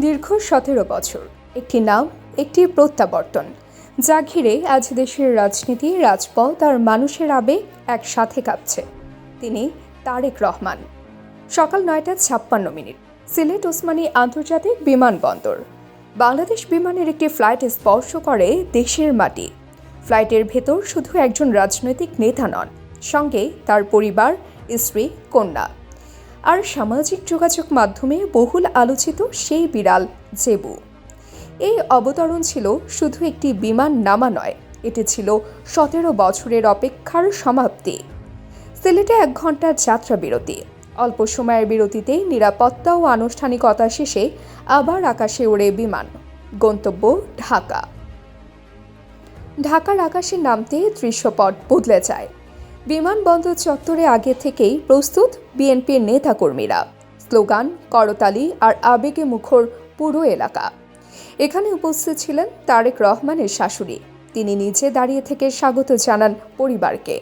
দীর্ঘ সতেরো বছর। একটি নাম, একটি প্রত্যাবর্তন, যা ঘিরে আজ দেশের রাজনীতি, রাজপথ আর মানুষের আবেগ একসাথে কাঁপছে। তিনি তারেক রহমান। সকাল নয়টা ছাপ্পান্ন মিনিট। সিলেট ওসমানী আন্তর্জাতিক বিমানবন্দর। বাংলাদেশ বিমানের একটি ফ্লাইট স্পর্শ করে দেশের মাটি। ফ্লাইটের ভেতর শুধু একজন রাজনৈতিক নেতা নন, সঙ্গে তার পরিবার, স্ত্রী, কন্যা। আর সামাজিক যোগাযোগ মাধ্যমে বহুল আলোচিত সেই বিড়াল, জেবু। এই অবতরণ ছিল শুধু একটি বিমান নামা নয়, এটি ছিল সতেরো বছরের অপেক্ষার সমাপ্তি। সিলেটে এক ঘণ্টার যাত্রা বিরতি। অল্প সময়ের বিরতিতে নিরাপত্তা ও আনুষ্ঠানিকতা শেষে আবার আকাশে ওড়ে বিমান। গন্তব্য ঢাকা। ঢাকার আকাশে নামতে দৃশ্যপট বদলে যায়। বিমানবন্দর চত্বরে আগে থেকেই প্রস্তুত বিএনপির নেতাকর্মীরা। স্লোগান, করতালি আর আবেগে মুখর পুরো এলাকা। এখানে উপস্থিত ছিলেন তারেক রহমানের শাশুড়ি। তিনি নিজে দাঁড়িয়ে থেকে স্বাগত জানান পরিবারকে।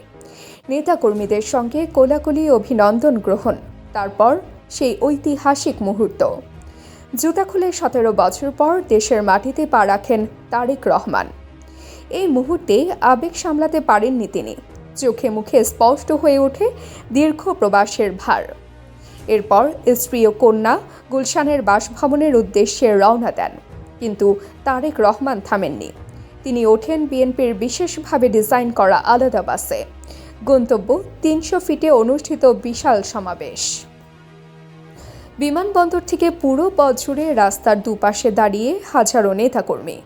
নেতাকর্মীদের সঙ্গে কোলাকুলি অভিনন্দন গ্রহণ, তারপর সেই ঐতিহাসিক মুহূর্ত। জুতা খুলে সতেরো বছর পর দেশের মাটিতে পা রাখেন তারেক রহমান। এই মুহূর্তে আবেগ সামলাতে পারেননি তিনি। চোখে মুখে স্পষ্ট হয়ে ওঠে দীর্ঘ প্রবাসের ভার। এরপর স্ত্রী ও কন্যা গুলশানের বাসভবনের উদ্দেশ্যে রওনা দেন। কিন্তু তারেক রহমান থামেননি। তিনি ওঠেন বিএনপির বিশেষভাবে ডিজাইন করা আলাদা বাসে। গন্তব্য তিনশো ফিটে অনুষ্ঠিত বিশাল সমাবেশ। বিমানবন্দর থেকে পুরো পথ জুড়ে রাস্তার দুপাশে দাঁড়িয়ে হাজারো নেতাকর্মী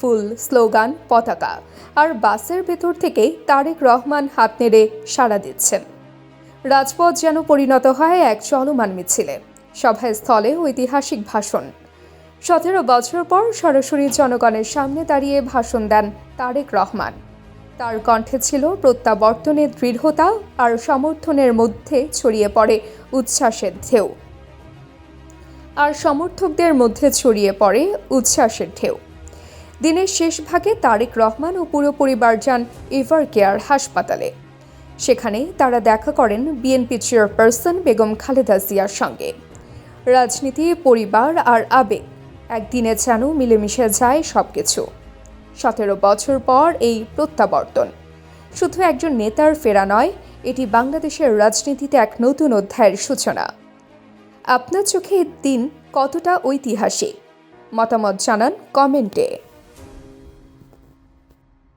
ফুল, স্লোগান, পতাকা। আর বাসের ভেতর থেকেই তারেক রহমান হাত নেড়ে সাড়া দিচ্ছেন। রাজপথ যেন পরিণত হয় এক চলমান মিছিলে সভায় স্থলে ঐতিহাসিক ভাষণ। সতেরো বছর পর সরাসরি জনগণের সামনে দাঁড়িয়ে ভাষণ দেন তারেক রহমান। তার কণ্ঠে ছিল প্রত্যাবর্তনের দৃঢ়তা আর সমর্থনের মধ্যে ছড়িয়ে পড়ে উচ্ছ্বাসের ঢেউ। আর সমর্থকদের মধ্যে ছড়িয়ে পড়ে উচ্ছ্বাসের ঢেউ। দিনের শেষ ভাগে তারেক রহমান ও পুরো পরিবার যান এভার কেয়ার হাসপাতালে। সেখানে তারা দেখা করেন বিএনপি চেয়ারপারসন বেগম খালেদা জিয়ার সঙ্গে। রাজনীতি, পরিবার আর আবেগ, একদিনে যেন মিলেমিশে যায় সব কিছু সতেরো বছর পর এই প্রত্যাবর্তন। শুধু একজন নেতার ফেরা নয়, এটি বাংলাদেশের রাজনীতিতে এক নতুন অধ্যায়ের সূচনা। আপনার চোখে দিন কতটা ঐতিহাসিক? মতামত জানান কমেন্টে।